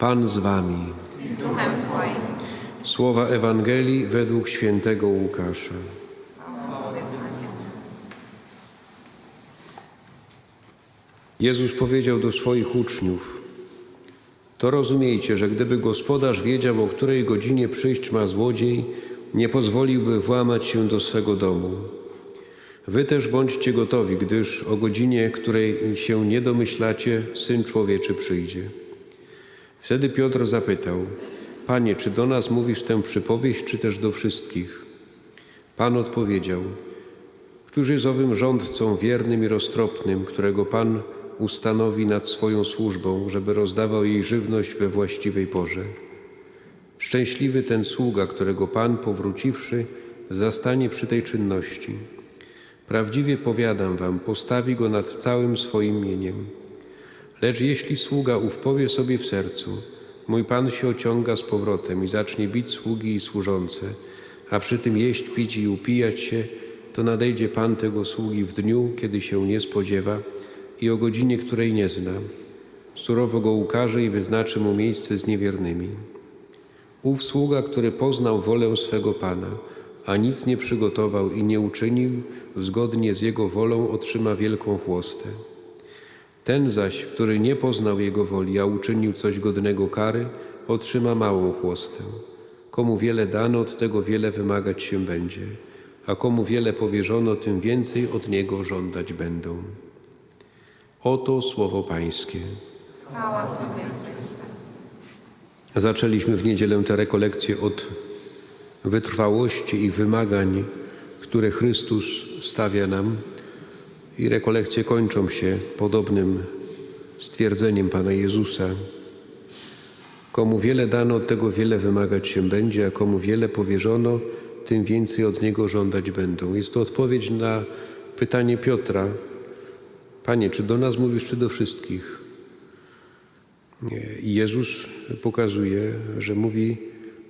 Pan z wami. Słowa Ewangelii według świętego Łukasza. Jezus powiedział do swoich uczniów: To rozumiejcie, że gdyby gospodarz wiedział, o której godzinie przyjść ma złodziej, nie pozwoliłby włamać się do swego domu. Wy też bądźcie gotowi, gdyż o godzinie, której się nie domyślacie, syn człowieczy przyjdzie. Wtedy Piotr zapytał: Panie, czy do nas mówisz tę przypowieść, czy też do wszystkich? Pan odpowiedział: Któż jest owym rządcą wiernym i roztropnym, którego Pan ustanowi nad swoją służbą, żeby rozdawał jej żywność we właściwej porze? Szczęśliwy ten sługa, którego Pan, powróciwszy, zastanie przy tej czynności. Prawdziwie powiadam wam, postawi go nad całym swoim mieniem. Lecz jeśli sługa ów powie sobie w sercu, mój Pan się ociąga z powrotem i zacznie bić sługi i służące, a przy tym jeść, pić i upijać się, to nadejdzie Pan tego sługi w dniu, kiedy się nie spodziewa i o godzinie, której nie zna. Surowo go ukaże i wyznaczy mu miejsce z niewiernymi. Ów sługa, który poznał wolę swego Pana, a nic nie przygotował i nie uczynił, zgodnie z jego wolą otrzyma wielką chłostę. Ten zaś, który nie poznał Jego woli, a uczynił coś godnego kary, otrzyma małą chłostę. Komu wiele dano, od tego wiele wymagać się będzie, a komu wiele powierzono, tym więcej od Niego żądać będą. Oto słowo Pańskie. Chwała Tobie. Zaczęliśmy w niedzielę tę rekolekcję od wytrwałości i wymagań, które Chrystus stawia nam. I rekolekcje kończą się podobnym stwierdzeniem Pana Jezusa. Komu wiele dano, tego wiele wymagać się będzie, a komu wiele powierzono, tym więcej od Niego żądać będą. Jest to odpowiedź na pytanie Piotra. Panie, czy do nas mówisz, czy do wszystkich? I Jezus pokazuje, że mówi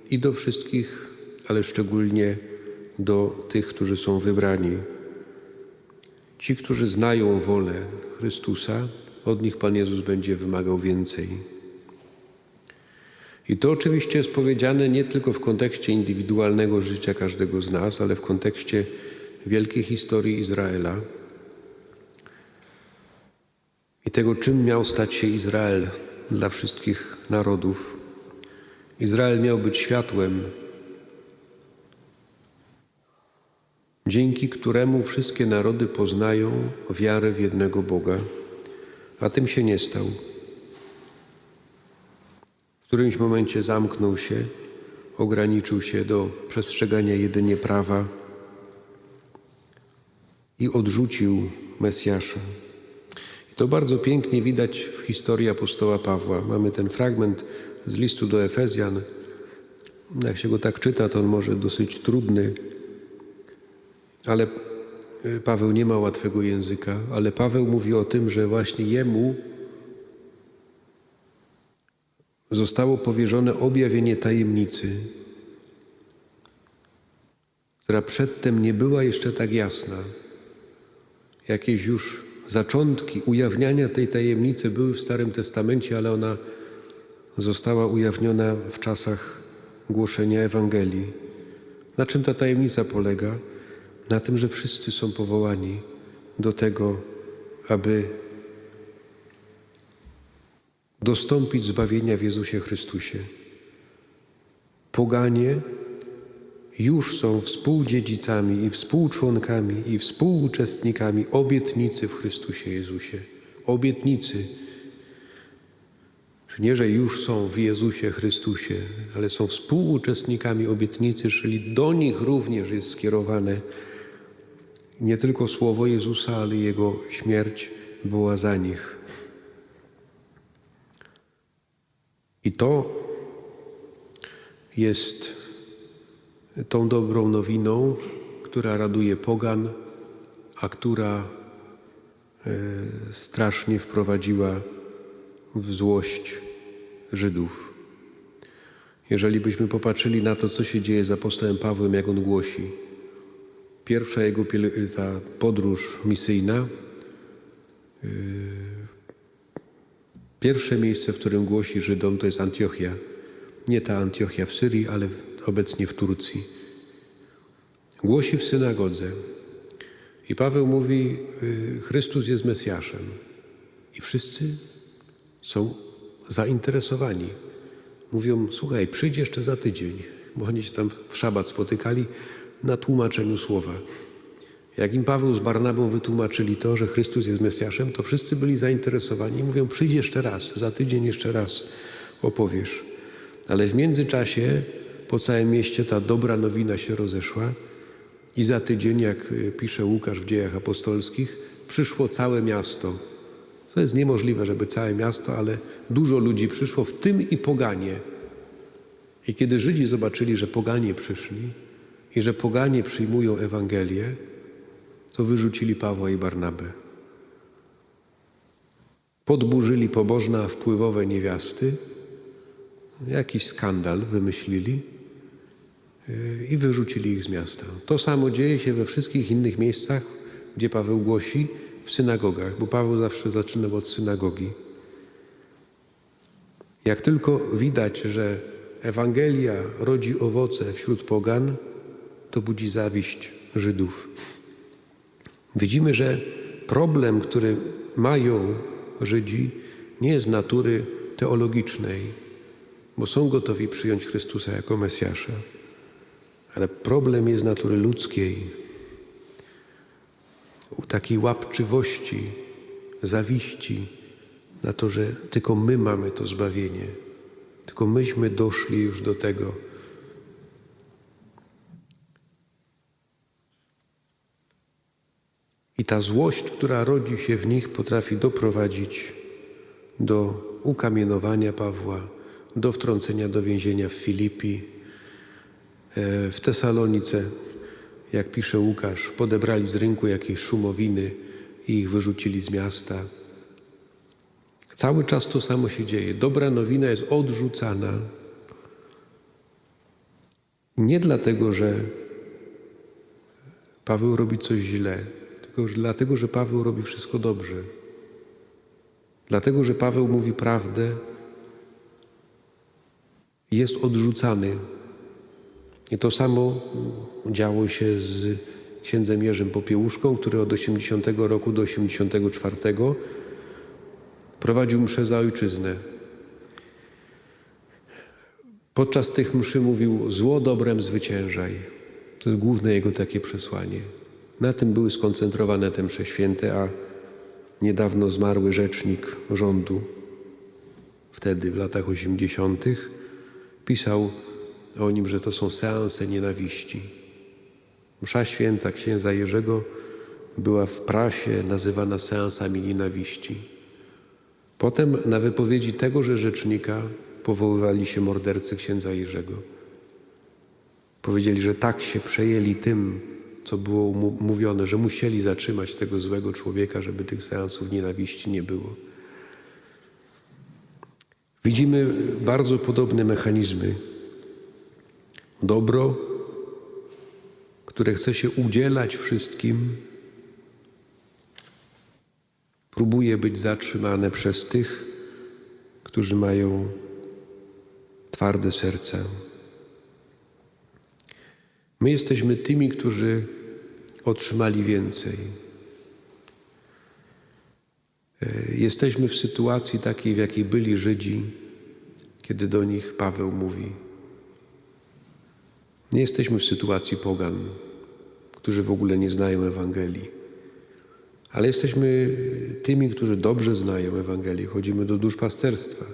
i do wszystkich, ale szczególnie do tych, którzy są wybrani. Ci, którzy znają wolę Chrystusa, od nich Pan Jezus będzie wymagał więcej. I to oczywiście jest powiedziane nie tylko w kontekście indywidualnego życia każdego z nas, ale w kontekście wielkiej historii Izraela i tego, czym miał stać się Izrael dla wszystkich narodów. Izrael miał być światłem, dzięki któremu wszystkie narody poznają wiarę w jednego Boga, a tym się nie stał. W którymś momencie zamknął się, ograniczył się do przestrzegania jedynie prawa i odrzucił Mesjasza. I to bardzo pięknie widać w historii apostoła Pawła. Mamy ten fragment z listu do Efezjan. Jak się go tak czyta, to on może dosyć trudny, ale y, Paweł nie ma łatwego języka, ale Paweł mówi o tym, że właśnie jemu zostało powierzone objawienie tajemnicy, która przedtem nie była jeszcze tak jasna. Jakieś już zaczątki ujawniania tej tajemnicy były w Starym Testamencie, ale ona została ujawniona w czasach głoszenia Ewangelii. Na czym ta tajemnica polega? Na tym, że wszyscy są powołani do tego, aby dostąpić zbawienia w Jezusie Chrystusie. Poganie już są współdziedzicami i współczłonkami i współuczestnikami obietnicy w Chrystusie Jezusie. Obietnicy. Nie, że już są w Jezusie Chrystusie, ale są współuczestnikami obietnicy, czyli do nich również jest skierowane nie tylko słowo Jezusa, ale Jego śmierć była za nich. I to jest tą dobrą nowiną, która raduje pogan, a która e, strasznie wprowadziła w złość Żydów. Jeżeli byśmy popatrzyli na to, co się dzieje z apostołem Pawłem, jak on głosi, pierwsza jego piel- ta podróż misyjna, yy, Pierwsze miejsce, w którym głosi Żydom, to jest Antiochia. Nie ta Antiochia w Syrii, ale obecnie w Turcji. Głosi w synagodze. I Paweł mówi: y, Chrystus jest Mesjaszem. I wszyscy są zainteresowani. Mówią: Słuchaj, przyjdź jeszcze za tydzień, bo oni się tam w szabat spotykali na tłumaczeniu słowa. Jak im Paweł z Barnabą wytłumaczyli to, że Chrystus jest Mesjaszem, to wszyscy byli zainteresowani i mówią: Przyjdź jeszcze raz, za tydzień jeszcze raz opowiesz. Ale w międzyczasie po całym mieście ta dobra nowina się rozeszła i za tydzień, jak y, pisze Łukasz w dziejach apostolskich, przyszło całe miasto. To jest niemożliwe, żeby całe miasto, ale dużo ludzi przyszło, w tym i poganie. I kiedy Żydzi zobaczyli, że poganie przyszli i że poganie przyjmują Ewangelię, to wyrzucili Pawła i Barnabę. Podburzyli pobożne, wpływowe niewiasty, jakiś skandal wymyślili yy, i wyrzucili ich z miasta. To samo dzieje się we wszystkich innych miejscach, gdzie Paweł głosi, w synagogach, bo Paweł zawsze zaczynał od synagogi. Jak tylko widać, że Ewangelia rodzi owoce wśród pogan, to budzi zawiść Żydów. Widzimy, że problem, który mają Żydzi, nie jest natury teologicznej, bo są gotowi przyjąć Chrystusa jako Mesjasza, ale problem jest natury ludzkiej, u takiej łapczywości, zawiści na to, że tylko my mamy to zbawienie, tylko myśmy doszli już do tego. I ta złość, która rodzi się w nich, potrafi doprowadzić do ukamienowania Pawła, do wtrącenia do więzienia w Filipi, e, w Tesalonice, jak pisze Łukasz, podebrali z rynku jakieś szumowiny i ich wyrzucili z miasta. Cały czas to samo się dzieje. Dobra nowina jest odrzucana. Nie dlatego, że Paweł robi coś źle, tylko dlatego, że Paweł robi wszystko dobrze. Dlatego, że Paweł mówi prawdę, jest odrzucany. I to samo działo się z księdzem Jerzym Popiełuszką, który od 80 roku do 84 prowadził mszę za ojczyznę. Podczas tych mszy mówił: Zło dobrem zwyciężaj. To jest główne jego takie przesłanie. Na tym były skoncentrowane te msze święte, a niedawno zmarły rzecznik rządu, wtedy w latach 80., pisał o nim, że to są seanse nienawiści. Msza święta księdza Jerzego była w prasie nazywana seansami nienawiści. Potem na wypowiedzi tegoże rzecznika powoływali się mordercy księdza Jerzego. Powiedzieli, że tak się przejęli tym, co było mówione, że musieli zatrzymać tego złego człowieka, żeby tych seansów nienawiści nie było. Widzimy bardzo podobne mechanizmy. Dobro, które chce się udzielać wszystkim, próbuje być zatrzymane przez tych, którzy mają twarde serca. My jesteśmy tymi, którzy otrzymali więcej. E, Jesteśmy w sytuacji takiej, w jakiej byli Żydzi, kiedy do nich Paweł mówi. Nie jesteśmy w sytuacji pogan, którzy w ogóle nie znają Ewangelii, ale jesteśmy tymi, którzy dobrze znają Ewangelię. Chodzimy do duszpasterstwa.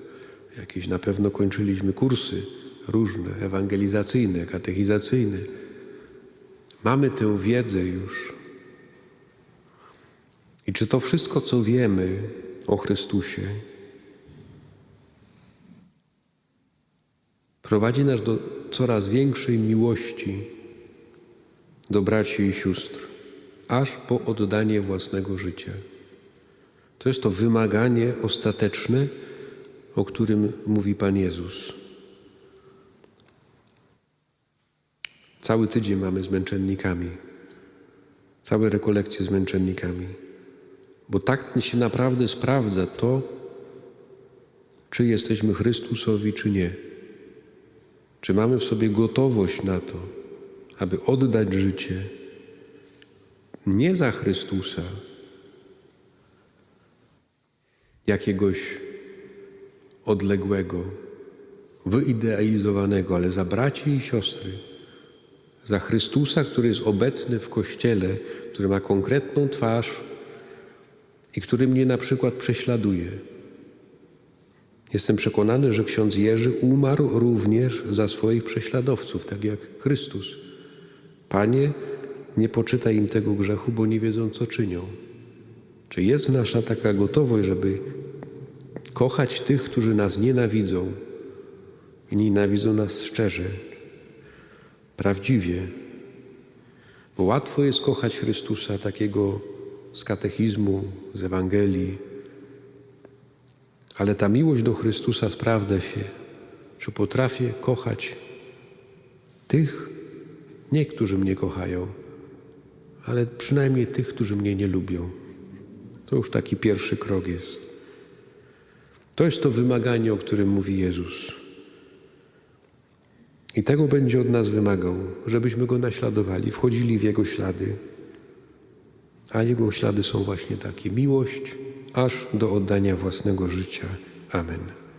Jakieś na pewno kończyliśmy kursy różne, ewangelizacyjne, katechizacyjne. Mamy tę wiedzę już. I czy to wszystko, co wiemy o Chrystusie, prowadzi nas do coraz większej miłości do braci i sióstr, aż po oddanie własnego życia. To jest to wymaganie ostateczne, o którym mówi Pan Jezus. Cały tydzień mamy z męczennikami, całe rekolekcje z męczennikami, bo tak się naprawdę sprawdza to, czy jesteśmy Chrystusowi, czy nie. Czy mamy w sobie gotowość na to, aby oddać życie nie za Chrystusa, jakiegoś odległego, wyidealizowanego, ale za braci i siostry, za Chrystusa, który jest obecny w Kościele, który ma konkretną twarz i który mnie na przykład prześladuje. Jestem przekonany, że ksiądz Jerzy umarł również za swoich prześladowców, tak jak Chrystus. Panie, nie poczytaj im tego grzechu, bo nie wiedzą, co czynią. Czy jest nasza taka gotowość, żeby kochać tych, którzy nas nienawidzą i nienawidzą nas szczerze, prawdziwie? Bo łatwo jest kochać Chrystusa takiego z katechizmu, z Ewangelii, ale ta miłość do Chrystusa sprawdza się, czy potrafię kochać tych, nie którzy mnie kochają, ale przynajmniej tych, którzy mnie nie lubią. To już taki pierwszy krok jest. To jest to wymaganie, o którym mówi Jezus. I tego będzie od nas wymagał, żebyśmy go naśladowali, wchodzili w jego ślady. A jego ślady są właśnie takie: miłość aż do oddania własnego życia. Amen.